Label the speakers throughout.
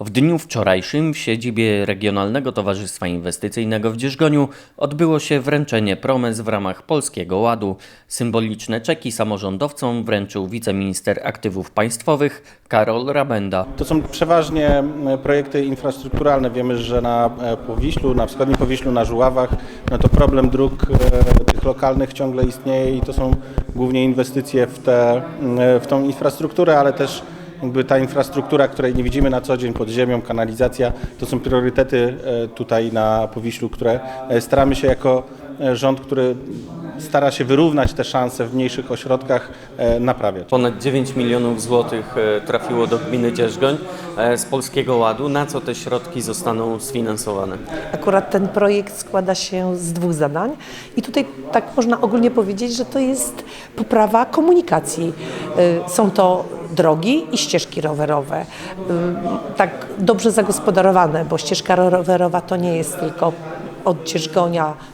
Speaker 1: W dniu wczorajszym w siedzibie Regionalnego Towarzystwa Inwestycyjnego w Dzierżgoniu odbyło się wręczenie promes w ramach Polskiego Ładu. Symboliczne czeki samorządowcom wręczył wiceminister aktywów państwowych Karol Rabenda.
Speaker 2: To są przeważnie projekty infrastrukturalne. Wiemy, że na e, Powiślu, na wschodnim Powiślu, na Żuławach, no to problem dróg e, tych lokalnych ciągle istnieje i to są głównie inwestycje w, te, e, w tą infrastrukturę, ale też jakby ta infrastruktura, której nie widzimy na co dzień pod ziemią, kanalizacja, to są priorytety e, tutaj na Powiślu, które e, staramy się jako e, rząd, który stara się wyrównać te szanse w mniejszych ośrodkach, naprawiać.
Speaker 1: Ponad 9 milionów złotych trafiło do gminy Dzierżgoń z Polskiego Ładu. Na co te środki zostaną sfinansowane?
Speaker 3: Akurat ten projekt składa się z dwóch zadań i tutaj tak można ogólnie powiedzieć, że to jest poprawa komunikacji. Są to drogi i ścieżki rowerowe. Tak dobrze zagospodarowane, bo ścieżka rowerowa to nie jest tylko od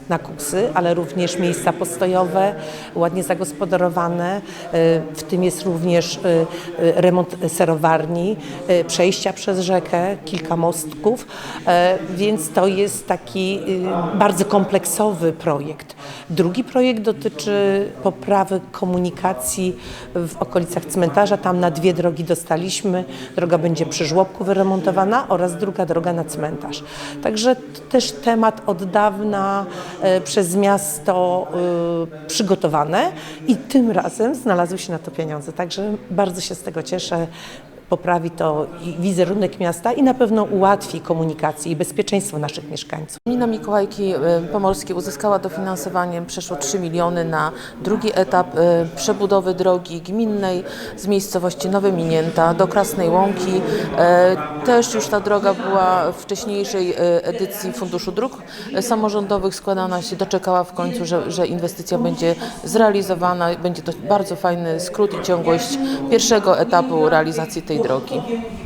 Speaker 3: na Kuksy, ale również miejsca postojowe, ładnie zagospodarowane. Y, W tym jest również y, y, remont serowarni, przejścia przez rzekę, kilka mostków, więc to jest taki bardzo kompleksowy projekt. Drugi projekt dotyczy poprawy komunikacji w okolicach cmentarza. Tam na dwie drogi dostaliśmy. Droga będzie przy żłobku wyremontowana oraz druga droga na cmentarz. Także też temat od dawna e, przez miasto e, przygotowane i tym razem znalazły się na to pieniądze. Także bardzo się z tego cieszę. Poprawi to wizerunek miasta i na pewno ułatwi komunikację i bezpieczeństwo naszych mieszkańców.
Speaker 4: Gmina Mikołajki y, Pomorskie uzyskała dofinansowanie przeszło 3 miliony na drugi etap y, przebudowy drogi gminnej z miejscowości Nowe Minięta do Krasnej Łąki. Y, Też już ta droga była w wcześniejszej edycji Funduszu Dróg Samorządowych składana się, doczekała w końcu, że, że inwestycja będzie zrealizowana. Będzie to bardzo fajny skrót i ciągłość pierwszego etapu realizacji tej drogi.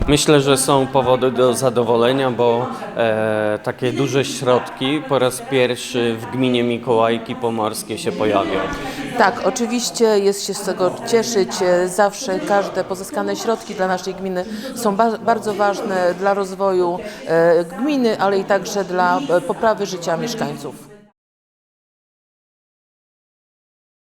Speaker 1: Myślę, że są powody do zadowolenia, bo e, takie duże środki po raz pierwszy w gminie Mikołajki Pomorskie się pojawią.
Speaker 4: Tak, oczywiście jest się z tego cieszyć. E, Zawsze każde pozyskane środki dla naszej gminy są ba- bardzo ważne dla rozwoju e, gminy, ale i także dla e, poprawy życia mieszkańców.